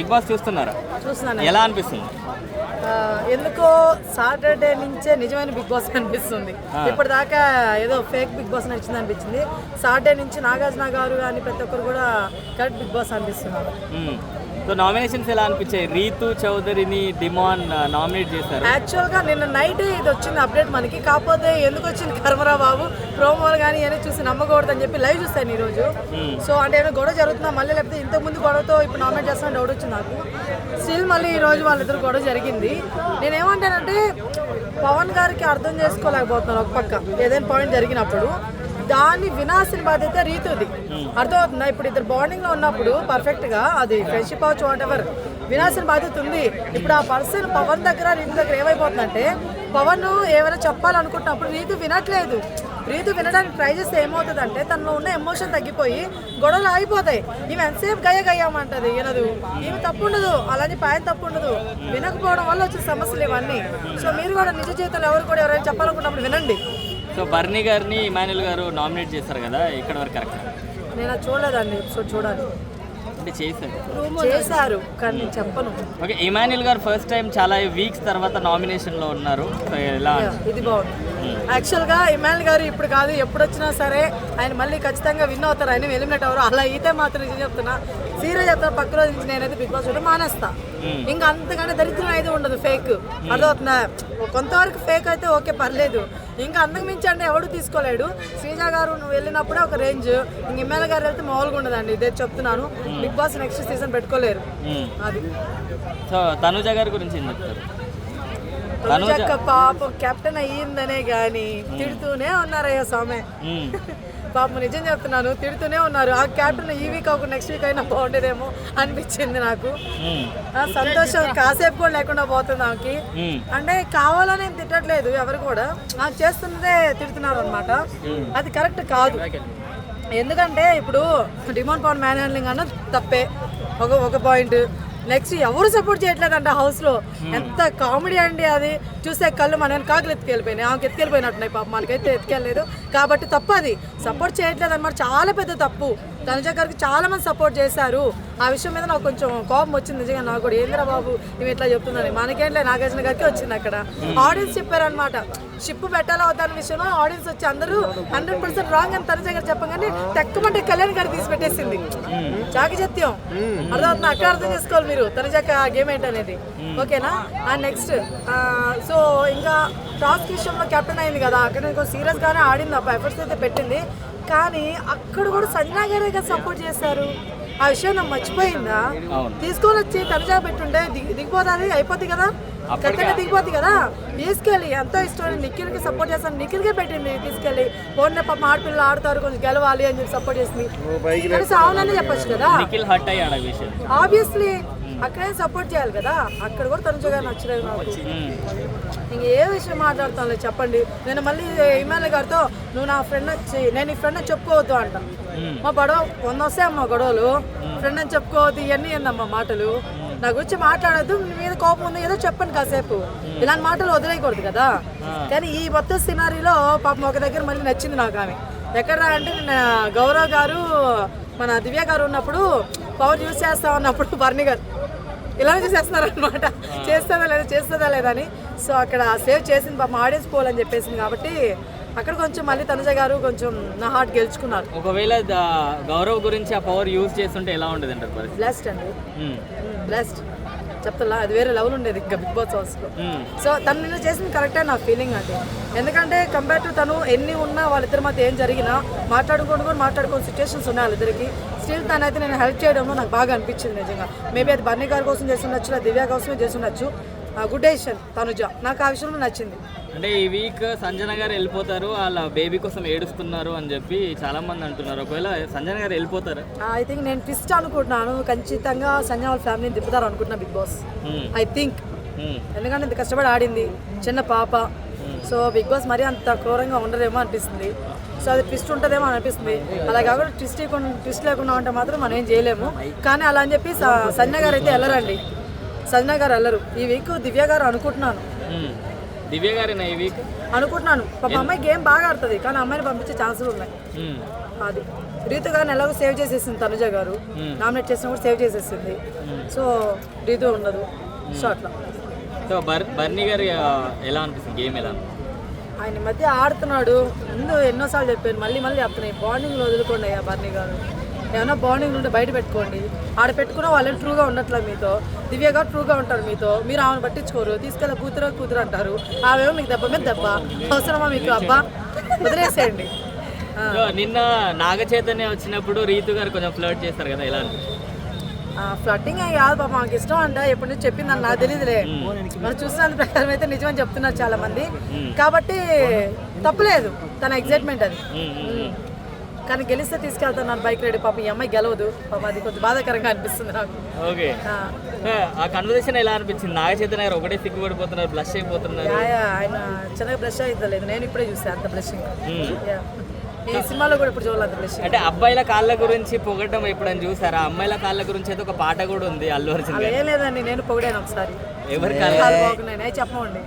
Big boss చూస్తున్నారా? ఎలా అనిపిస్తుంది? ఎందుకో సాటర్డే నుంచే నిజమైన బిగ్ బాస్ అనిపిస్తుంది. ఇప్పటిదాకా ఏదో ఫేక్ బిగ్ బాస్ నచ్చింది అనిపించింది. సాటర్డే నుంచి నాగార్జున గారు కానీ ప్రతి ఒక్కరు కూడా కరెక్ట్ బిగ్ బాస్ అనిపిస్తున్నారు. సో నామినేషన్స్ ఎలా అనిపించాయి? రీతు చౌదరిని డిమాన్ నామినేట్ చేశారు. యాక్చువల్గా నిన్న నైట్ ఇది వచ్చింది అప్డేట్ మనకి. కాకపోతే ఎందుకు వచ్చింది కర్మరా బాబు? ప్రోమోలు కానీ ఇవన్నీ చూసి నమ్మకూడదు అని చెప్పి లైవ్ చూస్తాను ఈరోజు. సో అంటే ఏమైనా గొడవ జరుగుతుందా? మళ్ళీ లేకపోతే ఇంతకుముందు గొడవతో ఇప్పుడు నామినేట్ చేస్తున్నా డౌట్ వచ్చింది నాకు. స్టిల్ మళ్ళీ ఈ రోజు వాళ్ళిద్దరు గొడవ జరిగింది. నేనేమంటానంటే పవన్ గారికి అర్థం చేసుకోలేకపోతున్నాను ఒక పక్క. ఏదైనా పాయింట్ జరిగినప్పుడు దాన్ని వినాల్సిన బాధ్యత రీతుంది. అర్థమవుతుందా? ఇప్పుడు ఇద్దరు బాండింగ్లో ఉన్నప్పుడు పర్ఫెక్ట్గా అది ఫ్రెండ్షిప్ అవచ్చు వాట్ ఎవర్ వినాల్సిన బాధ్యత ఉంది. ఇప్పుడు ఆ పర్సన్ పవన్ దగ్గర రీతు దగ్గర ఏమైపోతుందంటే పవన్ ఏమైనా చెప్పాలనుకుంటున్నప్పుడు రీతు వినట్లేదు. రీతు వినడానికి ట్రై చేస్తే ఏమవుతుందంటే తనలో ఉన్న ఎమోషన్ తగ్గిపోయి గొడవలు ఆగిపోతాయి. ఈమె ఎంతసేపు గయ్య గయ్యామంటది వినదు ఈమె తప్పు ఉండదు అలానే పాయన తప్పు ఉండదు వినకపోవడం వల్ల వచ్చే సమస్యలు ఇవన్నీ. సో మీరు కూడా నిజ జీవితంలో ఎవరు కూడా ఎవరైనా చెప్పాలనుకున్నప్పుడు వినండి. సో బర్నీ గారిని ఇమాన్యుల్ గారు నామినేట్ చేశారు కదా ఇక్కడ వరకు కరెక్ట్? నేను అది చూడలేదండి ఎపిసోడ్ చూడాలి. అంటే చేశారు. చేశారు కానీ నేను చెప్పను. ఓకే ఇమాన్యుల్ గారు ఫస్ట్ టైం చాలా వీక్స్ తర్వాత నామినేషన్లో ఉన్నారు. సో ఎలా? ఇది బాగుంది. యాక్చువల్గా ఇమాన్ గారు ఇప్పుడు కాదు ఎప్పుడు వచ్చినా సరే ఆయన మళ్ళీ ఖచ్చితంగా విన్ అవుతారు. ఆయన ఎలిమినేట్ అవ్వరు. అలా అయితే మాత్రం నిజం చెప్తున్నా. సీరియస్ చెప్తున్నా పక్క రోజు నుంచి నేనైతే బిగ్ బాస్ చూడడం మానేస్తా. ఇంకా అంతకంటే దరిద్రం అయితే ఉండదు ఫేక్. అర్థమవుతుందా? కొంతవరకు ఫేక్ అయితే ఓకే పర్లేదు. ఇంకా అంతకు మించి అంటే ఎవడు తీసుకోలేడు. శ్రీజ గారు నువ్వు వెళ్ళినప్పుడే ఒక రేంజ్. ఇంక ఎమ్మెల్యే గారు వెళ్తే మామూలుగా ఉండదండి. ఇదే చెప్తున్నాను. బిగ్ బాస్ నెక్స్ట్ సీజన్ పెట్టుకోలేరు. అది. తనుజ గారి గురించి ఏం చెప్తారు? తనుజ రోజక్క పాపం కెప్టెన్ అయ్యిందనే గాని తిడుతూనే ఉన్నారయ్యా స్వామి. పాపం నిజం చెప్తున్నాను తిడుతూనే ఉన్నారు. ఆ క్యాప్టెన్ ఈ వీక్ ఒక నెక్స్ట్ వీక్ అయినా బాగుండేదేమో అనిపించింది నాకు. సంతోషం కాసేపు కూడా లేకుండా పోతుంది ఆమెకి. అంటే కావాలని ఏం తిట్టట్లేదు ఎవరు కూడా. ఆ చేస్తున్నదే తిడుతున్నారు అనమాట అది కరెక్ట్ కాదు. ఎందుకంటే ఇప్పుడు డిమాండ్ పవర్ మ్యాన్ హ్యాండ్లింగ్ అన్న తప్పే. ఒక ఒక పాయింట్ నెక్స్ట్ ఎవరు సపోర్ట్ చేయట్లేదంట హౌస్లో. ఎంత కామెడీ అండి అది. చూసే కళ్ళు మన కాకులు ఎత్తుకెళ్ళిపోయినాయి. ఆమెకి ఎత్తుకెళ్ళిపోయినట్టున్నాయి పాప. మనకైతే ఎత్తుకెళ్ళలేదు. కాబట్టి తప్పు అది. సపోర్ట్ చేయట్లేదు అనమాట చాలా పెద్ద తప్పు. తనుజ గారికి చాలా మంది సపోర్ట్ చేశారు. ఆ విషయం మీద నాకు కొంచెం కోపం వచ్చింది. నిజంగా నాకు కూడా ఏంద్రా బాబు ఇవి ఇట్లా చెప్తుందని మనకేంట్లే నాగార్జున గారికి వచ్చింది అక్కడ. ఆడియన్స్ చెప్పారనమాట షిప్ పెట్టాలా వద్దాని విషయంలో ఆడియన్స్ వచ్చి అందరూ హండ్రెడ్ పర్సెంట్ రాంగ్ అని తనుజ గారు చెప్పగానే తెక్కమంటే కళ్యాణ్ గారు తీసి పెట్టేసింది. చాకచత్యం. అర్థమవుతుంది? అక్కడ అర్థం చేసుకోవాలి మీరు. తనుజ గేమ్ ఏంటనేది. ఓకేనా నెక్స్ట్ సో ఇంకా టాస్క్ విషయంలో కెప్టెన్ అయింది కదా. అక్కడ ఇంకో సీరియస్ గానే ఆడింది అబ్బా ఎఫర్ట్స్ అయితే పెట్టింది. కానీ అక్కడ కూడా సంజనా గారే కదా సపోర్ట్ చేశారు. ఆ విషయం నాకు మర్చిపోయిందా. తీసుకొని వచ్చి తనుజా పెట్టుంటే దిగి దిగిపోతుంది అయిపోద్ది కదా? ఖచ్చితంగా దిగిపోద్ది కదా? తీసుకెళ్ళి ఎంతో ఇష్టమైన నిఖిల్కి సపోర్ట్ చేస్తాను. నిఖిల్కే పెట్టింది తీసుకెళ్ళి. ఫోన్ పాప ఆడపిల్లలు ఆడతారు కొంచెం గెలవాలి అని చెప్పి సపోర్ట్ చేసింది. అవునని చెప్పొచ్చు కదా. ఆ విషయం. ఆబ్వియస్లీ అక్కడే సపోర్ట్ చేయాలి కదా. అక్కడ కూడా గారు నచ్చలేదు నాకు. ఇంక ఏ విషయం మాట్లాడుతాను చెప్పండి. నేను మళ్ళీ ఇమాన్య గారితో నువ్వు నా ఫ్రెండ్ వచ్చి నేను ఈ ఫ్రెండ్ చెప్పుకోవద్దు అంట. మా గొడవ వంద వస్తాయమ్మా గొడవలు. ఫ్రెండ్ అని చెప్పుకోవద్దు ఇవన్నీ ఏందమ్మా మాటలు. నా గురించి మాట్లాడద్దు మీద కోపం ఉంది ఏదో చెప్పండి కాసేపు. ఇలాంటి మాటలు వదిలేయకూడదు కదా. కానీ ఈ మొత్తం సినారీలో పాపం ఒక దగ్గర మళ్ళీ నచ్చింది నాకు ఆమె. ఎక్కడ అంటే నిన్న గౌరవ్ గారు మన దివ్య గారు ఉన్నప్పుడు పవర్ యూస్ చేస్తా ఉన్నప్పుడు బర్ణి గారు. ఇలానే చేసేస్తున్నారు అనమాట చేస్తుందా లేదా చేస్తుందా లేదా అని. సో అక్కడ సేవ్ చేసింది పాపం ఆడియన్స్ పోలని చెప్పేసింది కాబట్టి అక్కడ కొంచెం మళ్ళీ తనుజ గారు కొంచెం నా హార్ట్ గెలుచుకున్నారు. ఒకవేళ గౌరవ్ గురించి ఆ పవర్ యూజ్ చేస్తుంటే ఎలా ఉండేది అంటారు బ్లెస్డ్ అండి. మ్మ్. బ్లెస్డ్ చెప్తా అది వేరే లెవెల్ ఉండేది ఇంకా బిగ్ బాస్ హౌస్లో. సో తను నిన్న చేసింది కరెక్టే నా ఫీలింగ్ అండి ఎందుకంటే కంపేర్ టు తను ఎన్ని ఉన్నా వాళ్ళిద్దరి మధ్య ఏం జరిగినా మాట్లాడుకొని కూడా మాట్లాడుకునే సిచ్యువేషన్స్ ఉన్నాయి వాళ్ళిద్దరికి. స్టిల్ తనైతే నేను హెల్ప్ చేయడంలో నాకు బాగా అనిపించింది నిజంగా. మేబీ అది బన్నీ గారి కోసం చేసి ఉండొచ్చు దివ్య కోసమే చేసి ఉండొచ్చు. Good decision Tanuja. నాకు ఆ విషయంలో నచ్చింది. అంటే ఈ వీక్ సంజన గారు వెళ్ళిపోతారు వాళ్ళ బేబీ కోసం ఏడుస్తున్నారు అని చెప్పి చాలా మంది అంటున్నారు. ఒకవేళ సంజన గారు వెళ్ళిపోతారు. ఐ థింక్ నేను ట్విస్ట్ అనుకుంటున్నాను. ఖచ్చితంగా సంజయ్ వాళ్ళ ఫ్యామిలీని దిప్పుతారు అనుకుంటున్నా బిగ్ బాస్. ఐ థింక్ ఎందుకంటే ఇంత కష్టపడి ఆడింది. చిన్న పాప. సో బిగ్ బాస్ మరీ అంత క్రూరంగా ఉండదేమో అనిపిస్తుంది. సో అది ట్విస్ట్ ఉంటుందేమో అని అనిపిస్తుంది. అలా కాకుండా ట్విస్ట్ లేకుండా ట్విస్ట్ లేకుండా ఉంటే మాత్రం మనం ఏం చేయలేము. కానీ అలా అని చెప్పి సంజన గారు అయితే వెళ్ళరండి. సంజన గారు వెళ్ళరు. ఈ వీక్ దివ్య గారు అనుకుంటున్నాను. దివ్య గారేనా ఈ వీక్ అనుకుంటున్నాను. పాప అమ్మాయి గేమ్ బాగా ఆడుతుంది కానీ అమ్మాయిని పంపించే ఛాన్సులు ఉన్నాయి. అది. రీతు గారిని ఎలాగో సేవ్ చేసేసింది తనుజ గారు. నామినేట్ చేసినప్పుడు సేవ్ చేసేసింది. సో రీతు ఉండదు. సో అట్లా. సో బర్ బర్నీ గారు ఎలా అనిపిస్తుంది గేమ్ ఎలా ఆయన మధ్య ఆడుతున్నాడు. ముందు ఎన్నోసార్లు చెప్పాను మళ్ళీ మళ్ళీ చెప్తున్నాయి. బాండింగ్లో వదులుకోండి అయ్యా బర్నీ గారు. ఏమైనా బాండింగ్ ఉంటే బయట పెట్టుకోండి. ఆడ పెట్టుకున్న వాళ్ళని ట్రూగా ఉండట్లేదు మీతో. దివ్య గారు ట్రూగా ఉంటారు మీతో. మీరు ఆమెను పట్టించుకోరు. తీసుకెళ్ళి కూతురు కూతురు అంటారు. ఆమెమో మీకు దెబ్బ మీద దెబ్బ. అవసరమా మీకు అబ్బా? వదిలేసేయండి. నిన్న నాగ చైతన్య వచ్చినప్పుడు రీతు గారు కొంచెం ఫ్లర్ట్ చేస్తారు కదా ఎలా ఫ్లట్టింగ్ కాదు పాప. మాకు ఇష్టం అంట. ఎప్పటి నుంచి చెప్పింది అని నాకు తెలియదులే మనం చూసిన ప్రకారం అయితే నిజమని చెప్తున్నారు చాలా మంది కాబట్టి తప్పులేదు. తన ఎగ్జైట్మెంట్ అది. కానీ గెలిస్తే తీసుకెళ్తున్నాను బైక్ రైడ్ పాపం ఈ అమ్మాయి గెలవదు. పాపం అది కొంచెం బాధాకరంగా అనిపిస్తుంది నాకు. ఓకే. ఆ, కన్వర్సేషన్ ఎలా అనిపించింది? నాగ చైతన్య గారు ఒకటే సిగ్గుపడిపోతున్నారు బ్లష్ అయిపోతున్నారు. ఆయన చిన్నగా బ్లష్ అవుతలేదు నేను ఇప్పుడే చూసాను అంత బ్లషింగ్. ఈ సినిమాలో కూడా ఇప్పుడు చూడాలి అంత బ్లషింగ్ అంటే అబ్బాయిల కాళ్ళ గురించి పొగడడం ఎప్పుడైనా చూసారా? అమ్మాయిల కాళ్ళ గురించి అయితే ఒక పాట కూడా ఉంది అల్లు అర్జున్ ఏం లేదండి నేను పొగిడాను ఒకసారి. ఎవరి కాళ్ళ? బాగున్నాయి. నేను చెప్పమండి.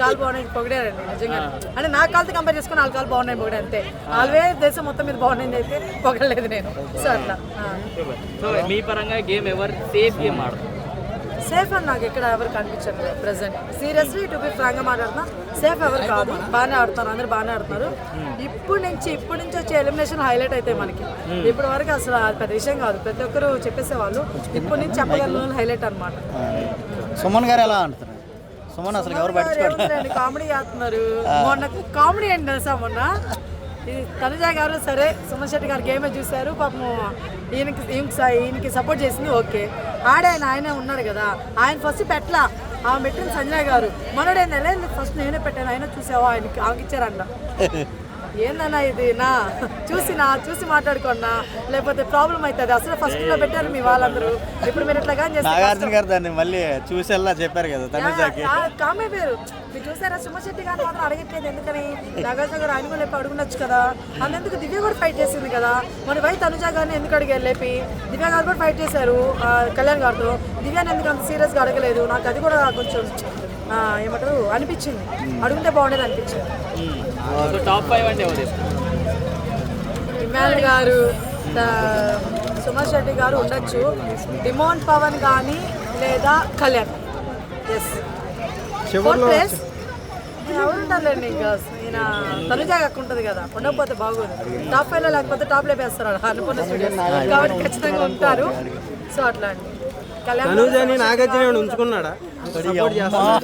కాలు బాగున్నాయి పొగిడారండి నిజంగా. అంటే నా కాలుతో కంపేర్ చేసుకుని వాళ్ళ కాలు బాగున్నాయి పొగిడే అంతే. ఆల్వే దేశం మొత్తం మీద బాగున్నాయి అయితే పొగడలేదు నేను. సో అట్లా సో మీ పరంగా గేమ్ ఎవరు సేఫ్ గేమ్ ఆడుతుంది సేఫ్ అని నాకు ఎక్కడ ఎవరు కనిపించట్లేదు ప్రెసెంట్ సీరియస్లీ టు బి ఫ్రాంక్గా మాట్లాడుతున్నా సేఫ్ ఎవరు కాదు. బాగానే ఆడుతున్నారు అందరూ బాగానే ఆడుతున్నారు. ఇప్పుడు నుంచి ఇప్పటి నుంచి వచ్చే ఎలిమినేషన్ హైలైట్ అయితే మనకి. ఇప్పటి వరకు అసలు అది పెద్ద విషయం కాదు. ప్రతి ఒక్కరు చెప్పేసేవాళ్ళు ఇప్పటి నుంచి చెప్పగలను హైలైట్ అనమాట సుమన్ గారు ఎలా అంటారు సుమన్ అసలు ఎవరు పట్టించుకోవట్లేదు కామెడీ చేస్తున్నారు? మొన్న కామెడీ ఏంటి తెలుసా మొన్న? తనుజ గారు సరే సుమన్ శెట్టి గారు గేమే చూశారు పాపం ఈయనకి ఈయనకి సపోర్ట్ చేసింది ఓకే. ఆడాయన ఆయనే ఉన్నాడు కదా. ఆయన ఫస్ట్ పెట్టలా. ఆమె పెట్టిన సంజయ్ గారు మనోడే నెల ఫస్ట్ నేనే పెట్టాను ఆయన చూసావా? ఆయనకి ఆమెకి ఇచ్చారంట. ఏందన్నా ఇది? నా చూసి నా చూసి మాట్లాడుకోన్నా లేకపోతే ప్రాబ్లం అవుతుంది. అసలు ఫస్ట్లో పెట్టారు మీ వాళ్ళందరూ. ఇప్పుడు మీరు ఇట్లా కానీ నాగార్జున గారు దాన్ని మళ్ళీ చూసేలా చెప్పారు కదా తనుజాకి. కామే పేరు మీరు చూసారా సుమశెట్టి గారు మాత్రం అడగట్లేదు ఎందుకని? నాగార్జున గారు ఆయన కూడా లేపి అడుగునొచ్చు కదా. అందుకు దివ్య కూడా ఫైట్ చేసింది కదా? మరి వై తనుజ గారిని ఎందుకు అడిగారు లేపి? దివ్య గారు కూడా ఫైట్ చేశారు కళ్యాణ్ గారితో. దివ్యాని ఎందుకు అంత సీరియస్గా అడగలేదు? నాకు అది కూడా కొంచెం ఏమంటారు? అనిపించింది. అడుగుంటే బాగుండేది అనిపించింది. సో టాప్ ఫైవ్ గారు ఆ, సుమన్ శెట్టి గారు ఉండొచ్చు. డిమోన్ పవన్ కానీ లేదా కళ్యాణ్. ఎస్ ఫోర్త్ ప్లేస్ ఎవరుంటారులేండి ఇంకా. ఈయన తనుజా ఉంటుంది కదా. ఉండకపోతే బాగోదు. టాప్ ఫైవ్లో లేకపోతే టాప్ లేపేస్తారు అనుకున్న స్టూడియోస్ కాబట్టి ఖచ్చితంగా ఉంటారు. సో అట్లా అండి కళ్యాణ్ తనుజని నాగార్జున ఉంచుకున్నాడా?